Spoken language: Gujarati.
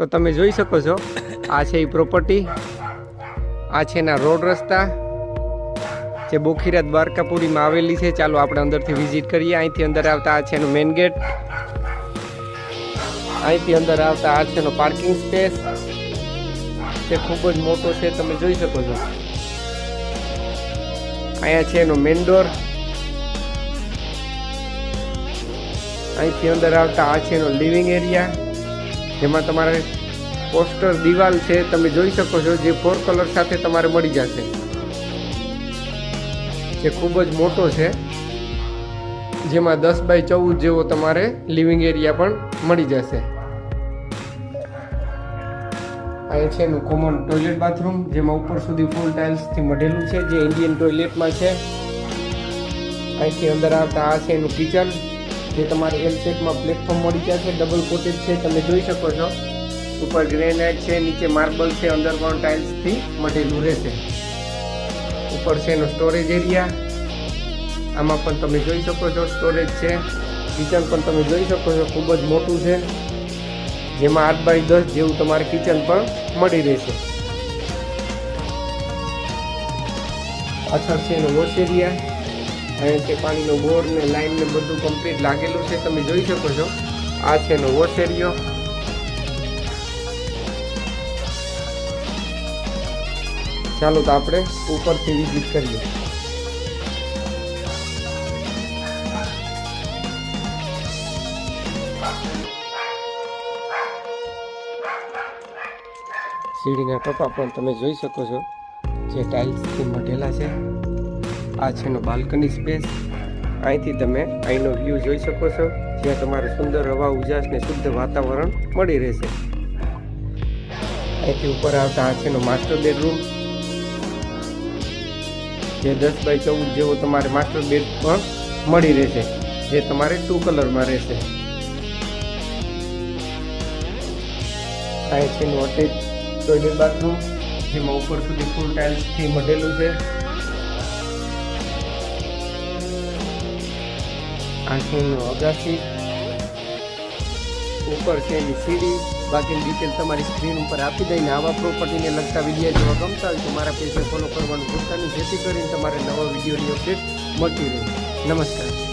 તો તમે જોઈ શકો છો, આ છે એ પ્રોપર્ટી આ છે એના રોડ રસ્તા, જે બોખીરા દ્વારકાપુરીમાં આવેલી છે. ચાલો આપણે અંદરથી વિઝિટ કરીએ. અહીંથી અંદર આવતા આ છે એનું મેઇન ગેટ અહીંથી અંદર આવતા આ છે એનો પાર્કિંગ સ્પેસ તે ખૂબ જ મોટો છે, તમે જોઈ શકો છો. અહીંયા છે એનો મેઇન ડોર અહીંથી અંદર આવતા આ છે એનો લિવિંગ એરિયા જેમાં તમારે પોસ્ટર, દિવાલ છે, તમે જોઈ શકો છો, જે ફોર કલર સાથે તમારે મળી જશે. જે ખૂબ જ મોટો છે, જેમાં દસ બાય ચૌદ જેવો તમારે લિવિંગ એરિયા પણ મળી જશે. અહીંયા છે એનું કોમન ટોયલેટ બાથરૂમ જેમાં ઉપર સુધી ફૂલ ટાઇલ્સથી મઢેલું છે, જે ઇન્ડિયન ટોયલેટમાં છે. અહીંથી અંદર આવતા આ છે એનું કિચન જે તમારે એલ પ્લેટફોર્મ મળી જશે ડબલ કોટેજ છે, તમે જોઈ શકો છો. ઉપર ગ્રેનાઇટ છે, નીચે માર્બલ છે અંડરગ્રાઉન્ડ ટાઇલ્સથી મઢેલું રહેશે. ઉપર છે એનો સ્ટોરેજ એરિયા આમાં પણ તમે જોઈ શકો છો સ્ટોરેજ છે. કિચન પણ તમે જોઈ શકો છો, ખૂબ જ મોટું છે. જેમાં આઠ બાય દસ જેવું તમારે કિચન પણ મળી રહેશે. પાછળ છે એનો વોશ એરિયા અહીંયા છે પાણીનો બોર ને લાઈન ને બધું કમ્પ્લીટ લાગેલું છે, તમે જોઈ શકો છો. આ છે એનો વોશ એરિયો ચાલો તો આપણે ઉપરથી વિઝિટ કરીએ. સીડીના ટપા પણ તમે જોઈ શકો છો. જે ટાઇલ્સથી મઢેલા છે. આ છે એનો બાલ્કની સ્પેસ. અહીંથી તમે અહીંનો વ્યૂ જોઈ શકો છો, જ્યાં તમારે સુંદર હવા, ઉજાસ ને શુદ્ધ વાતાવરણ મળી રહેશે. અહીંથી ઉપર આવતા આ છે એનો માસ્ટર બેડરૂમ જે દસ બાય ચૌદ જેવો તમારે માસ્ટર બેડ પણ મળી રહેશે, જે તમારે ટુ કલરમાં રહેશે. અહીં છે એનું અટેચ ટોયલેટ બાથરૂમ જેમાં ઉપર સુધી ફૂલ ટાઇલ્સથી મઢેલું છે. આ છે એનું અગાસી ઉપર છે એની સીડી. બાકીની ડિટેલ તમારી સ્ક્રીન ઉપર આપી દઈને આવા પ્રોપર્ટીને લગતા વીડિયો જોવા ગમતા હોય તો મારા પેજને ફોલો કરવાનું ભૂલતા નહીં. જેથી કરીને તમારે નવા વિડીયોની અપડેટ મળતી રહે. નમસ્કાર.